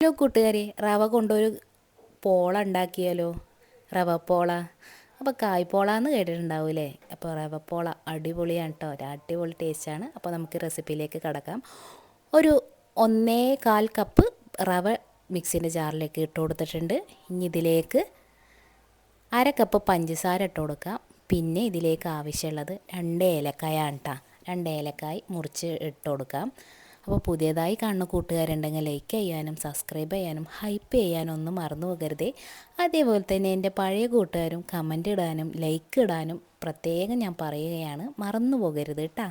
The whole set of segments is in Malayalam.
ഹലോ കൂട്ടുകാരെ റവ കൊണ്ടൊരു പോള ഉണ്ടാക്കിയാലോ? റവ പോള. അപ്പോൾ കായ്പോള എന്ന് കേട്ടിട്ടുണ്ടാവൂലേ അപ്പോൾ റവ പോള അടിപൊളിയാണ് കേട്ടോ ഒരു അടിപൊളി ടേസ്റ്റാണ് അപ്പോൾ നമുക്ക് റെസിപ്പിയിലേക്ക് കടക്കാം. ഒരു ഒന്നേ കാൽ കപ്പ് റവ മിക്സിന്റെ ജാറിലേക്ക് ഇട്ട് കൊടുത്തിട്ടുണ്ട്. ഇനി ഇതിലേക്ക് അര കപ്പ് പഞ്ചസാര ഇട്ട് കൊടുക്കാം. പിന്നെ ഇതിലേക്ക് ആവശ്യമുള്ളത് രണ്ട് ഏലക്കായാണ് കേട്ടോ രണ്ട് ഏലക്കായ് മുറിച്ച് ഇട്ട് കൊടുക്കാം. അപ്പോൾ പുതിയതായി കാണുന്ന കൂട്ടുകാരുണ്ടെങ്കിൽ ലൈക്ക് ചെയ്യാനും സബ്സ്ക്രൈബ് ചെയ്യാനും ഹൈപ്പ് ചെയ്യാനും ഒന്നും മറന്നു പോകരുതേ. അതേപോലെ തന്നെ എന്റെ പഴയ കൂട്ടുകാരും കമന്റ് ഇടാനും ലൈക്ക് ഇടാനും പ്രത്യേകം ഞാൻ പറയുകയാണ് മറന്നു പോകരുത് കേട്ടോ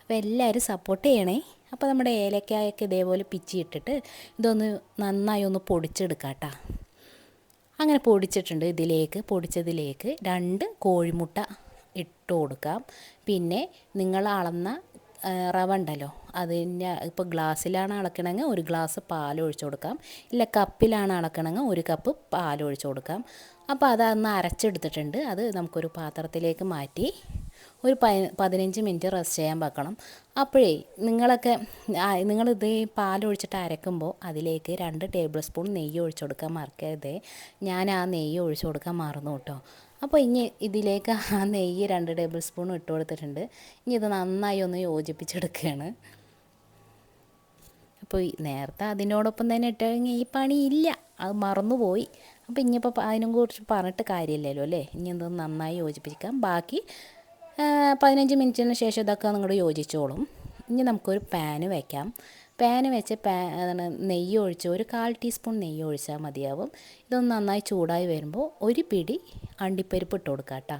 അപ്പോൾ എല്ലാവരും സപ്പോർട്ട് ചെയ്യണേ. അപ്പോൾ നമ്മുടെ ഏലക്കായൊക്കെ ഇതേപോലെ പിച്ചിയിട്ടിട്ട് ഇതൊന്ന് നന്നായി ഒന്ന് പൊടിച്ചെടുക്കാം അങ്ങനെ പൊടിച്ചിട്ടുണ്ട് ഇതിലേക്ക് പൊടിച്ചതിലേക്ക് രണ്ട് കോഴിമുട്ട ഇട്ട് കൊടുക്കാം. പിന്നെ നിങ്ങൾ അളന്ന റവ ഉണ്ടല്ലോ. അതിന്റെ ഇപ്പോൾ ഗ്ലാസ്സിലാണ് അളക്കണമെങ്കിൽ ഒരു ഗ്ലാസ് പാൽ ഒഴിച്ചു കൊടുക്കാം. ഇല്ല കപ്പിലാണ് അളക്കണമെങ്കിൽ ഒരു കപ്പ് പാൽ ഒഴിച്ചു കൊടുക്കാം. അപ്പോൾ അതൊന്ന് അരച്ചെടുത്തിട്ടുണ്ട്. അത് നമുക്കൊരു പാത്രത്തിലേക്ക് മാറ്റി ഒരു പതിനഞ്ച് മിനിറ്റ് റെസ്റ്റ് ചെയ്യാൻ വെക്കണം. അപ്പോഴേ നിങ്ങളൊക്കെ നിങ്ങളിത് പാലൊഴിച്ചിട്ട് അരക്കുമ്പോൾ അതിലേക്ക് രണ്ട് ടേബിൾ സ്പൂൺ നെയ്യ് ഒഴിച്ചു കൊടുക്കാൻ മറക്കരുത്. ഞാൻ ആ നെയ്യ് ഒഴിച്ചു കൊടുക്കാൻ മറന്നു കേട്ടോ. അപ്പോൾ ഇനി ഇതിലേക്ക് ആ നെയ്യ് രണ്ട് ടേബിൾ സ്പൂൺ ഇട്ട് കൊടുത്തിട്ടുണ്ട്. ഇനി ഇത് നന്നായി ഒന്ന് യോജിപ്പിച്ചെടുക്കുകയാണ്. അപ്പോൾ നേരത്തെ അതിനോടൊപ്പം തന്നെ ഇട്ടുകഴിഞ്ഞാൽ ഈ പണി ഇല്ല. അത് മറന്നുപോയി. അപ്പോൾ ഇനിയിപ്പോൾ അതിനും കുറിച്ച് പറഞ്ഞിട്ട് കാര്യമില്ലല്ലോ അല്ലേ? ഇനി എന്ത് നന്നായി യോജിപ്പിക്കാം. ബാക്കി പതിനഞ്ച് മിനിറ്റിന് ശേഷം ഇതൊക്കെ നിങ്ങൾ യോജിച്ചോളും. ഇനി നമുക്കൊരു പാന് വയ്ക്കാം പാന് വെച്ച് പാ നെയ്യ് ഒഴിച്ച് ഒരു കാൽ ടീസ്പൂൺ നെയ്യ് ഒഴിച്ചാൽ മതിയാവും. ഇതൊന്ന് നന്നായി ചൂടായി വരുമ്പോൾ ഒരു പിടി അണ്ടിപ്പരിപ്പ് ഇട്ട് കൊടുക്കാം കേട്ടോ.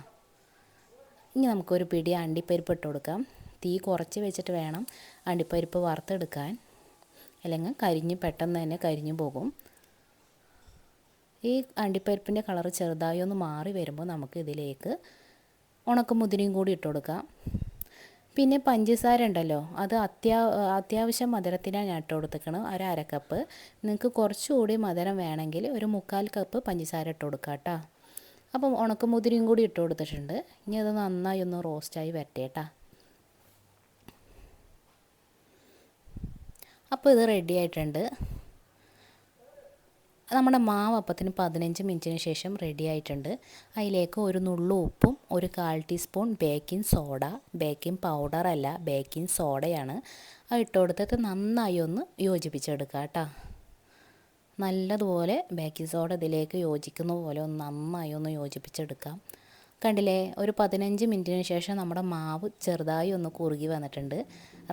ഇനി നമുക്കൊരു പിടി അണ്ടിപ്പരിപ്പ് ഇട്ട് കൊടുക്കാം. തീ കുറച്ച് വെച്ചിട്ട് വേണം അണ്ടിപ്പരിപ്പ് വറുത്തെടുക്കാൻ. അല്ലെങ്കിൽ കരിഞ്ഞ് പെട്ടെന്ന് തന്നെ കരിഞ്ഞു പോകും. ഈ അണ്ടിപ്പരിപ്പിന്റെ കളർ ചെറുതായി ഒന്ന് മാറി വരുമ്പോൾ നമുക്ക് ഇതിലേക്ക് ഉണക്കമുതിരിയും കൂടി ഇട്ട് കൊടുക്കാം. പിന്നെ പഞ്ചസാര ഉണ്ടല്ലോ അത് അത്യാ അത്യാവശ്യം മധുരത്തിനാണ് ഇട്ട് കൊടുത്തേക്കണം. ഒരു അര കപ്പ് നിങ്ങൾക്ക് കുറച്ചുകൂടി മധുരം വേണമെങ്കിൽ ഒരു മുക്കാൽ കപ്പ് പഞ്ചസാര ഇട്ട് കൊടുക്കാം കേട്ടോ അപ്പം ഉണക്കമുതിരിയും കൂടി ഇട്ട് കൊടുത്തിട്ടുണ്ട്. ഇനി അത് നന്നായി ഒന്ന് റോസ്റ്റായി വരട്ടെ കേട്ടോ അപ്പോൾ ഇത് റെഡി ആയിട്ടുണ്ട്. നമ്മുടെ മാവ് അപ്പത്തിന് പതിനഞ്ച് മിനിറ്റിന് ശേഷം റെഡി ആയിട്ടുണ്ട്. അതിലേക്ക് ഒരു നുള്ളു ഉപ്പും ഒരു കാൽ teaspoon baking soda baking powder അല്ല ബേക്കിംഗ് സോഡയാണ് അത് ഇട്ട് കൊടുത്തിട്ട് നന്നായി ഒന്ന് യോജിപ്പിച്ചെടുക്കുക കേട്ടോ. നല്ലതുപോലെ ബേക്കിംഗ് സോഡ ഇതിലേക്ക് യോജിക്കുന്ന പോലെ ഒന്ന് നന്നായി ഒന്ന് യോജിപ്പിച്ചെടുക്കാം. കണ്ടില്ലേ ഒരു പതിനഞ്ച് മിനിറ്റിന് ശേഷം നമ്മുടെ മാവ് ചെറുതായി ഒന്ന് കുറുകി വന്നിട്ടുണ്ട്.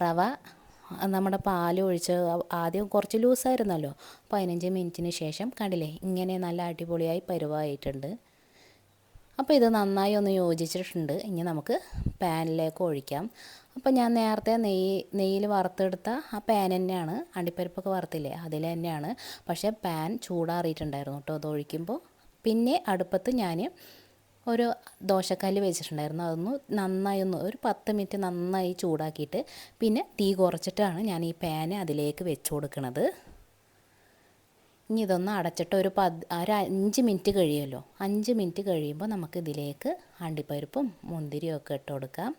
റവ നമ്മുടെ പാൽ ഒഴിച്ച് ആദ്യം കുറച്ച് ലൂസായിരുന്നല്ലോ. പതിനഞ്ച് മിനിറ്റിന് ശേഷം കണ്ടില്ലേ ഇങ്ങനെ നല്ല അടിപൊളിയായി പരുവായിട്ടുണ്ട്. അപ്പോൾ ഇത് നന്നായി ഒന്ന് യോജിച്ചിട്ടുണ്ട്. ഇനി നമുക്ക് പാനിലേക്ക് ഒഴിക്കാം. അപ്പോൾ ഞാൻ നേരത്തെ നെയ്യ് നെയ്യിൽ വറുത്തെടുത്ത ആ പാൻ തന്നെയാണ്. അണ്ടിപ്പരിപ്പൊക്കെ വറുത്തില്ലേ അതിൽ തന്നെയാണ്. പക്ഷേ പാൻ ചൂടാറിയിട്ടുണ്ടായിരുന്നു കേട്ടോ അത് ഒഴിക്കുമ്പോൾ. പിന്നെ അടുപ്പത്ത് ഞാൻ ഒരു ദോശക്കല്ല് വെച്ചിട്ടുണ്ടായിരുന്നു. അതൊന്ന് നന്നായി ഒന്ന് ഒരു പത്ത് മിനിറ്റ് നന്നായി ചൂടാക്കിയിട്ട് പിന്നെ തീ കുറച്ചിട്ടാണ് ഞാൻ ഈ പാന് അതിലേക്ക് വെച്ച് കൊടുക്കുന്നത് ഇനി ഇതൊന്ന് അടച്ചിട്ട് ഒരു പത് ഒരു അഞ്ച് മിനിറ്റ് കഴിയുമല്ലോ. അഞ്ച് മിനിറ്റ് കഴിയുമ്പോൾ നമുക്ക് ഇതിലേക്ക് അണ്ടിപ്പരിപ്പും മുന്തിരിയും ഒക്കെ ഇട്ട് കൊടുക്കാം.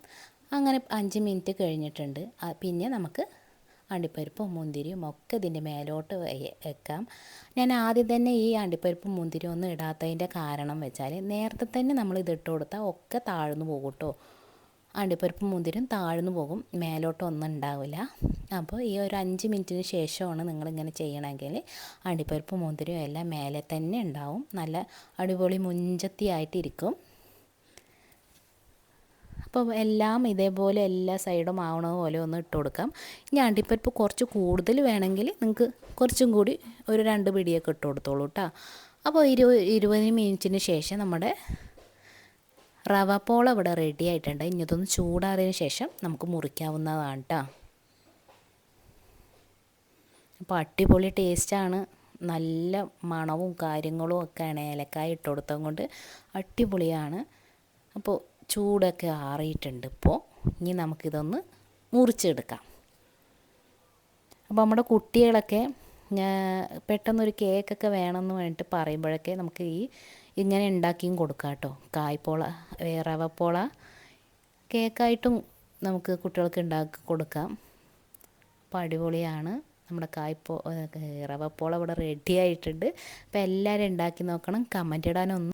അങ്ങനെ അഞ്ച് മിനിറ്റ് കഴിഞ്ഞിട്ടുണ്ട്. പിന്നെ നമുക്ക് അണ്ടിപ്പരിപ്പും മുന്തിരിയും ഒക്കെ ഇതിന്റെ മേലോട്ട് വെക്കാം. ഞാൻ ആദ്യം തന്നെ ഈ അണ്ടിപ്പരിപ്പും മുന്തിരിയും ഒന്നും ഇടാത്തതിന്റെ കാരണം വെച്ചാൽ നേരത്തെ തന്നെ നമ്മൾ ഇതിട്ട് കൊടുത്താൽ ഒക്കെ താഴ്ന്നു പോകും കേട്ടോ. അണ്ടിപ്പരിപ്പും മുന്തിരിയും താഴ്ന്നു പോകും മേലോട്ടൊന്നും ഉണ്ടാവില്ല. അപ്പോൾ ഈ ഒരു അഞ്ച് മിനിറ്റിന് ശേഷമാണ് നിങ്ങളിങ്ങനെ ചെയ്യണമെങ്കിൽ അണ്ടിപ്പരിപ്പും മുന്തിരിയും എല്ലാം മേലെ തന്നെ ഉണ്ടാവും. നല്ല അടിപൊളി മുഞ്ചത്തിയായിട്ടിരിക്കും അപ്പോൾ എല്ലാം ഇതേപോലെ എല്ലാ സൈഡും ആവണ പോലെ ഒന്ന് ഇട്ട് കൊടുക്കാം. ഇനി അണ്ടിപ്പരിപ്പ് കുറച്ച് കൂടുതൽ വേണമെങ്കിൽ നിങ്ങൾക്ക് കുറച്ചും കൂടി ഒരു രണ്ട് പിടിയൊക്കെ ഇട്ട് കൊടുത്തോളൂ കേട്ടോ അപ്പോൾ ഇരു ഇരുപത് മിനിറ്റിന് ശേഷം നമ്മുടെ റവ പോള ഇവിടെ റെഡി ആയിട്ടുണ്ട്. ഇനി ഇതൊന്ന് ചൂടാറിയതിന് ശേഷം നമുക്ക് മുറിക്കാവുന്നതാണ് കേട്ടോ അപ്പോൾ അടിപൊളി ടേസ്റ്റാണ് നല്ല മണവും കാര്യങ്ങളും ഒക്കെയാണ് ഏലക്കായ ഇട്ട് കൊടുത്തത് കൊണ്ട് അടിപൊളിയാണ്. അപ്പോൾ ചൂടൊക്കെ ആറിയിട്ടുണ്ട്. ഇപ്പോൾ ഇനി നമുക്കിതൊന്ന് മുറിച്ചെടുക്കാം. അപ്പോൾ നമ്മുടെ കുട്ടികളൊക്കെ പെട്ടെന്നൊരു കേക്കൊക്കെ വേണമെന്ന് വേണ്ടിയിട്ട് പറയുമ്പോഴൊക്കെ നമുക്ക് ഈ ഇങ്ങനെ ഉണ്ടാക്കിയും കൊടുക്കാം കേട്ടോ. കായ്പോള റവപ്പോള കേക്കായിട്ടും നമുക്ക് കുട്ടികൾക്ക് ഉണ്ടാക്കി കൊടുക്കാം. അപ്പോൾ അടിപൊളിയാണ്. നമ്മുടെ കായ്പോ റവപ്പോള ഇവിടെ റെഡി ആയിട്ടുണ്ട്. അപ്പോൾ എല്ലാവരും ഉണ്ടാക്കി നോക്കണം. കമന്റ് ഇടാനൊന്നും